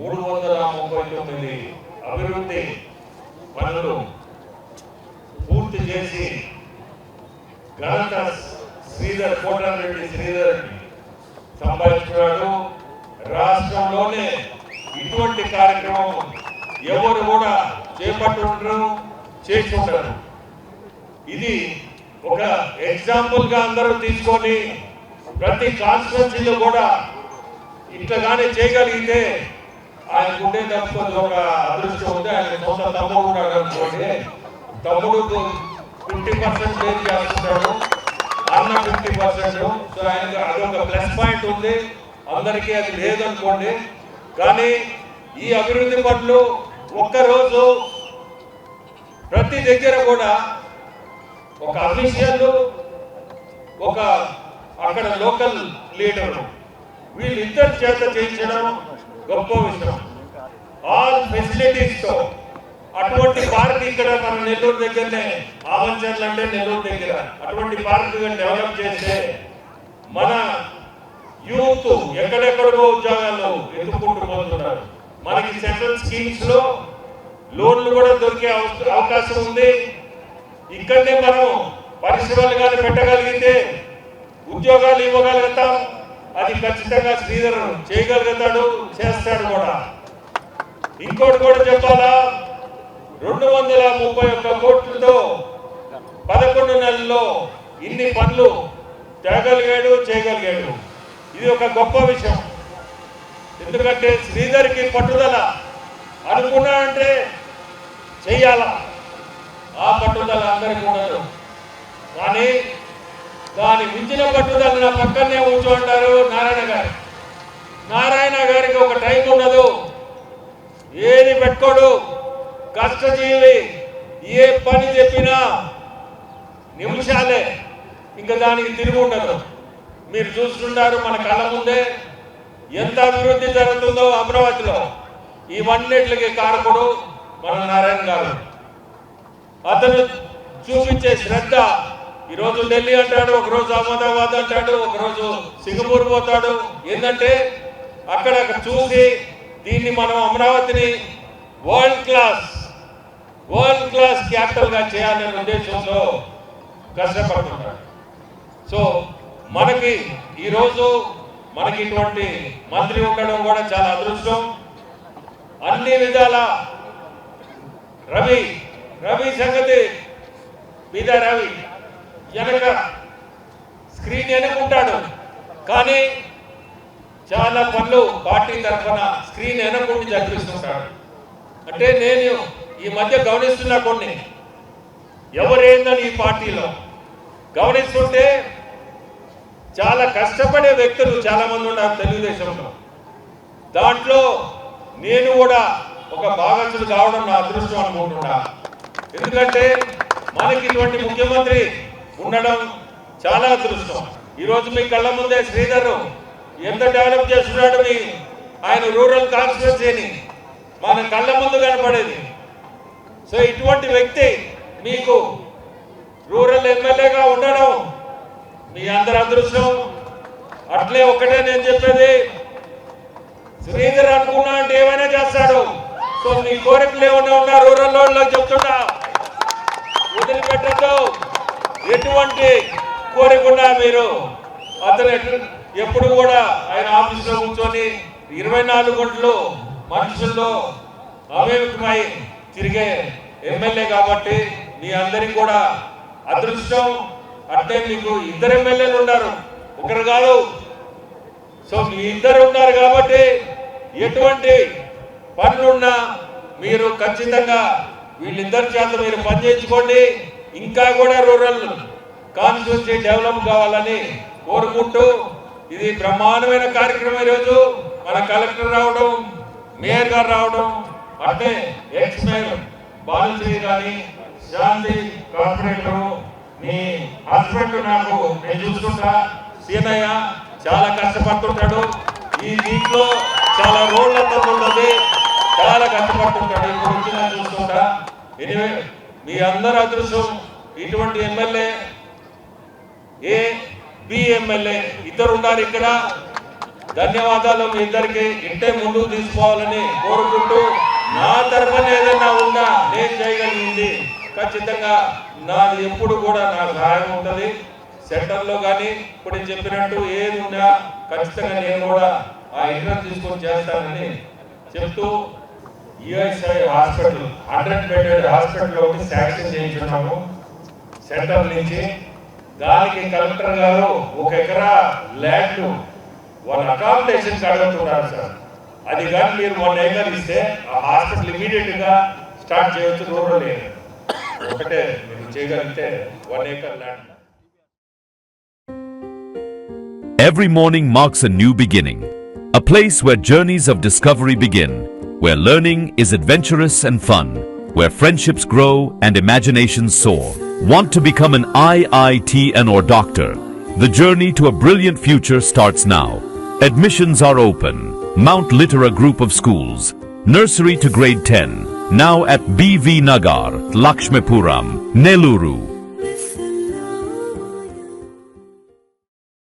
మూడు వందల ముప్పై తొమ్మిది అభివృద్ధి పనులు పూర్తి చేసి ఘనత శ్రీధర్ కోటారెడ్డి శ్రీధర్ సంపాదించుకున్నాడు రాష్ట్రంలోనే ఇటువంటి కార్యక్రమం ఎవరు కూడా చేపట్టుంటారు చేసి ఉంటారు ఇది ఒక ఎగ్జాంపుల్గా అందరూ తీసుకొని ప్రతి కాన్స్టిట్యున్సీలో కూడా ఇట్లా కానీ చేయగలిగితే ఆయనకు ఉండే తప్పుకొని ఒక అదృష్టం ఉంది. ఆయన సొంత తమ్ముడు ఉన్నాడు అనుకోండి. తమ్ముడు ఫిఫ్టీ పర్సెంట్ పేరు చేస్తున్నాడు అన్న ఫిఫ్టీ పర్సెంట్. సో ఆయనకు అదొక ప్లస్ పాయింట్ ఉంది. అందరికీ అది లేదనుకోండి. కానీ ఈ అభివృద్ధి పనులు ఒక్కరోజు ప్రతి దగ్గర కూడా ఒక అఫీషియల్ ఒక అక్కడ లోకల్ లీడర్ వీళ్ళిద్దరి చేత చేయించడం గొప్ప విషయం. ఆల్ ఫెసిలిటీస్తో అటువంటి పార్క్ ఇక్కడ మన నెల్లూరు దగ్గరనే ఆవంచర్లు అంటే నెల్లూరు దగ్గర. అటువంటి పార్క్ డెవలప్ చేస్తే మన యూత్ ఎక్కడెక్కడికో ఉద్యోగాలు ఎత్తుకుంటూ పోతున్నారు. మనకి సెంట్రల్ స్కీమ్స్లో లోన్లు కూడా దొరికే అవ- అవకాశం ఉంది. ఇక్కడనే మనం పరిశ్రమలు కానీ పెట్టగలిగితే ఉద్యోగాలు ఇవ్వగలుగుతాం. అది ఖచ్చితంగా శ్రీధర్ చేయగలుగుతాడు చేస్తాడు కూడా. ఇంకోటి కూడా చెప్పాలా? రెండు వందల ముప్పై ఒక్క కోట్లతో పదకొండు నెలల్లో ఇన్ని పనులు తేగలిగాడు చేయగలిగాడు. ఇది ఒక గొప్ప విషయం. ఎందుకంటే శ్రీధర్కి పట్టుదల అనుకున్నాడంటే చెయ్యాలా? ఆ పట్టుదల అందరికీ ఉండదు. కానీ దాని మించిన పట్టుదల నా పక్కనే ఉంచుంటారు నారాయణ గారు. నారాయణ గారికి ఒక టైం ఉండదు ఏది పెట్టుకోడు. కష్టజీవి ఏ పని చెప్పినా నిమిషాలే. ఇంకా దానికి తిరిగి ఉండదు. మీరు చూస్తుంటారు మన కళ్ళ ముందే ఎంత అభివృద్ధి జరుగుతుందో అమరావతిలో. ఇవన్నిటికి కారకుడు మన నారాయణ గారు. అతను చూపించే శ్రద్ధ ఈరోజు ఢిల్లీ అంటాడు ఒకరోజు అహ్మదాబాద్ అంటాడు ఒకరోజు సింగపూర్ పోతాడు. ఏంటంటే అక్కడ చూసి దీన్ని మనం అమరావతిని వరల్డ్ క్లాస్ వరల్డ్ క్లాస్ క్యాపిటల్గా చేయాలనే ఉద్దేశంతో కష్టపడుతుంటాడు సో మనకి ఈరోజు మనకి ఇటువంటి మంత్రి ఉండడం కూడా చాలా అదృష్టం. అన్ని విధాల రవి రవి సంగతి మీద రవి. ఎనక స్క్రీన్ వెనుకుంటాడు కానీ చాలా పనులు పార్టీ తరఫున స్క్రీన్ వెనకుండి జరిపిస్తుంటాడు అంటే నేను ఈ మధ్య గమనిస్తున్నా కొన్ని. ఎవరేందని ఈ పార్టీలో? గమనిస్తుంటే చాలా కష్టపడే వ్యక్తులు చాలా మంది ఉన్నారు తెలుగుదేశంలో. దాంట్లో నేను కూడా ఒక భాగస్వామి కావడం నా అదృష్టం అనుకుంటున్నా. ఎందుకంటే మనకి ఇటువంటి ముఖ్యమంత్రి ఉండడం చాలా అదృష్టం. ఈరోజు మీ కళ్ళ ముందే శ్రీధర్ ఎంత డెవలప్ చేస్తున్నాడు మీ ఆయన రూరల్ కాన్స్టిట్యున్సీని మన కళ్ళ ముందు కనపడేది. సో ఇటువంటి వ్యక్తి మీకు రూరల్ ఎమ్మెల్యేగా ఉండడం మీ అందరి అదృష్టం. అట్లే ఒకటే నేను చెప్పేది. శ్రీధర్ అనుకున్నా అంటే ఏమైనా చేస్తాడు. సో మీ కోరికలు ఏమైనా ఉన్నా రూరల్ వాళ్ళకి చెప్తున్నా. వదిలిపెట్టద్దు. ఎటువంటి కోరిక ఉన్నా మీరు అతను ఎటు- ఎప్పుడు కూడా ఆయన ఆఫీసులో కూర్చొని ఇరవై నాలుగు గంటలు మనుషుల్లో అవేమికమై తిరిగే ఎమ్మెల్యే కాబట్టి మీ అందరికి కూడా అదృష్టం. అంటే మీకు ఇద్దరు ఎమ్మెల్యేలు ఉన్నారు. ఒకరు కాదు. సో మీ ఇద్దరు ఉన్నారు కాబట్టి ఎటువంటి పనులున్నా మీరు ఖచ్చితంగా వీళ్ళిద్దరి చేత మీరు పనిచేయించుకోండి ఇంకా కూడా రూరల్ కాన్స్టిట్యూన్సీ డెవలప్ కావాలని కోరుకుంటూ ఇది బ్రహ్మాండమైన కార్యక్రమం ఈరోజు. మన కలెక్టర్ రావడం మేయర్ గారు రావడం అంటే ఎక్స్ మేయర్ బాలశ్రీ కానీ శాంతి కార్పొరేటర్ మీ హస్బెండ్ నాకు నేను చూస్తుంటా సీనయ్య చాలా కష్టపడుతుంటాడు. ఈ దీంట్లో చాలా రోడ్ల ఉన్నది చాలా కష్టపడుతుంటాడు. ఇప్పుడు వచ్చిన చూస్తుంటా ఎనివే మీ అందరి అదృష్టం ఇటువంటి ఎమ్మెల్యే ఏ బి ఎమ్మెల్యే ఇద్దరు ఉన్నారు ఇక్కడ. ధన్యవాదాలు మీ ఇద్దరికి ఇంటే ముందుకు తీసుకోవాలని కోరుకుంటూ నా తరఫున ఏదైనా ఉన్నా నేను చేయగలిగింది. ఖచ్చితంగా నాది ఎప్పుడు కూడా నాకు సహాయం ఉంటుంది. సెంటర్లో కానీ ఇప్పుడు చెప్పినట్టు ఏది ఉన్నా ఖచ్చితంగా నేను కూడా ఆ ఇంట్రెస్ట్ తీసుకొని చేస్తానని చెప్తూ ESI hospital hundred bedded hospital ఒకటి శాంక్షన్ చేయించున్నాము సెంటర్ నుంచి దానికి కలెక్టర్ గారు ఒక ఎకరా ల్యాండ్ వాళ్ళ అకామిడేషన్ అడుగుతున్నారు సార్ అది కానీ మీరు వన్ ఏకర్ ఇస్తే ఆ హాస్పిటల్ ఇమీడియట్ గా స్టార్ట్ చేయొచ్చు రూరల్ ఏరియా ఒకటే మీరు చేయగలిగితే one acre land Every morning marks a new beginning, a place where journeys of discovery begin, where learning is adventurous and fun, where friendships grow and imaginations soar. Want to become an IITN or doctor? The journey to a brilliant future starts now. Admissions are open. Mount Litera Group of Schools, nursery to grade 10, now at BV Nagar, Lakshmipuram, Neluru.